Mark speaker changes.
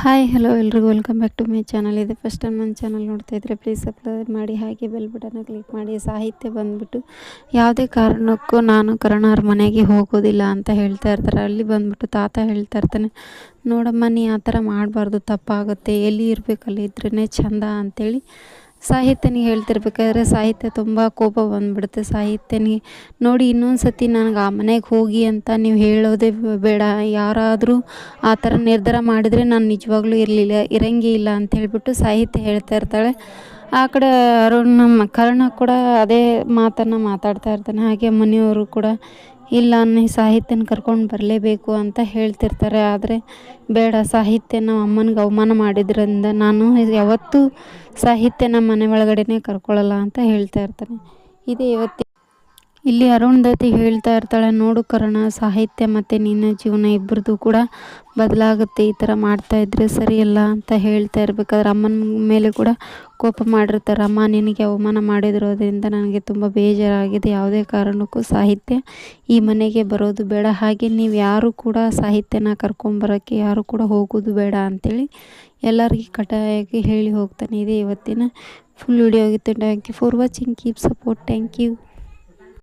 Speaker 1: Hi hello ಎಲ್ರಿಗೂ. Welcome back to my channel ಇದೆ first time ನನ್ನ ಚಾನಲ್ ನೋಡ್ತಾ ಇದ್ದರೆ ಪ್ಲೀಸ್ ಸಬ್ಸ್ಕ್ರೈಬ್ ಮಾಡಿ, ಹಾಗೆ ಬೆಲ್ ಬಟನ್ನ ಕ್ಲಿಕ್ ಮಾಡಿ. ಸಾಹಿತ್ಯ ಬಂದುಬಿಟ್ಟು ಯಾವುದೇ ಕಾರಣಕ್ಕೂ ನಾನು ಕರುಣಾರ ಮನೆಗೆ ಹೋಗೋದಿಲ್ಲ ಅಂತ ಹೇಳ್ತಾ ಇರ್ತಾರೆ. ಅಲ್ಲಿ ಬಂದುಬಿಟ್ಟು ತಾತ ಹೇಳ್ತಾ ಇರ್ತಾನೆ, ನೋಡಮ್ಮ, ನೀ ಆ ಥರ ಮಾಡಬಾರ್ದು, ತಪ್ಪಾಗುತ್ತೆ. ಎಲ್ಲಿ ಇರಬೇಕು ಅಲ್ಲಿ ಇದ್ರೇ ಚಂದ ಅಂಥೇಳಿ ಸಾಹಿತ್ಯನಿಗೆ ಹೇಳ್ತಿರ್ಬೇಕಾದ್ರೆ ಸಾಹಿತ್ಯ ತುಂಬ ಕೋಪ ಬಂದುಬಿಡುತ್ತೆ. ಸಾಹಿತ್ಯನಿಗೆ ನೋಡಿ ಇನ್ನೊಂದು ಸತಿ ನನಗೆ ಆ ಮನೆಗೆ ಹೋಗಿ ಅಂತ ನೀವು ಹೇಳೋದೇ ಬೇಡ. ಯಾರಾದರೂ ಆ ಥರ ನಿರ್ಧಾರ ಮಾಡಿದರೆ ನಾನು ನಿಜವಾಗ್ಲೂ ಇರಲಿಲ್ಲ, ಇರಂಗೇ ಇಲ್ಲ ಅಂತ ಹೇಳಿಬಿಟ್ಟು ಸಾಹಿತ್ಯ ಹೇಳ್ತಾ ಇರ್ತಾಳೆ. ಆ ಕಡೆ ಅರುಣ್ ನಮ್ಮ ಕರ್ಣ ಕೂಡ ಅದೇ ಮಾತನ್ನು ಮಾತಾಡ್ತಾ ಇರ್ತಾನೆ. ಹಾಗೆ ಮನೆಯವರು ಕೂಡ ಇಲ್ಲ, ನೀ ಸಾಹಿತ್ಯನ ಕರ್ಕೊಂಡು ಬರಲೇಬೇಕು ಅಂತ ಹೇಳ್ತಿರ್ತಾರೆ. ಆದರೆ ಬೇಡ, ಸಾಹಿತ್ಯ ನಮ್ಮ ಅಮ್ಮನಿಗೆ ಅವಮಾನ ಮಾಡಿದ್ರಿಂದ ನಾನು ಯಾವತ್ತೂ ಸಾಹಿತ್ಯ ನಮ್ಮ ಮನೆ ಒಳಗಡೆನೇ ಕರ್ಕೊಳ್ಳಲ್ಲ ಅಂತ ಹೇಳ್ತಾ ಇರ್ತಾನೆ. ಇದೇ ಇವತ್ತು ಇಲ್ಲಿ ಅರುಂಧತಿ ಹೇಳ್ತಾ ಇರ್ತಾಳೆ, ನೋಡು ಕರ್ಣ, ಸಾಹಿತ್ಯ ಮತ್ತು ನಿನ್ನ ಜೀವನ ಇಬ್ಬರದು ಕೂಡ ಬದಲಾಗುತ್ತೆ, ಈ ಥರ ಮಾಡ್ತಾ ಇದ್ರೆ ಸರಿಯಲ್ಲ ಅಂತ ಹೇಳ್ತಾ ಇರ್ಬೇಕಾದ್ರೆ ಅಮ್ಮನ ಮೇಲೆ ಕೂಡ ಕೋಪ ಮಾಡಿರ್ತಾರೆ. ಅಮ್ಮ, ನಿನಗೆ ಅವಮಾನ ಮಾಡಿದಿರೋದ್ರಿಂದ ನನಗೆ ತುಂಬ ಬೇಜಾರಾಗಿದೆ. ಯಾವುದೇ ಕಾರಣಕ್ಕೂ ಸಾಹಿತ್ಯ ಈ ಮನೆಗೆ ಬರೋದು ಬೇಡ. ಹಾಗೆ ನೀವು ಯಾರು ಕೂಡ ಸಾಹಿತ್ಯನ ಕರ್ಕೊಂಬರೋಕ್ಕೆ ಯಾರು ಕೂಡ ಹೋಗೋದು ಬೇಡ ಅಂಥೇಳಿ ಎಲ್ಲರಿಗೆ ಕಟಾಯಾಗಿ ಹೇಳಿ ಹೋಗ್ತಾನೆ. ಇದೆ ಇವತ್ತಿನ ಫುಲ್ ವಿಡಿಯೋ ಆಗಿತ್ತು thank you for watching keep support thank you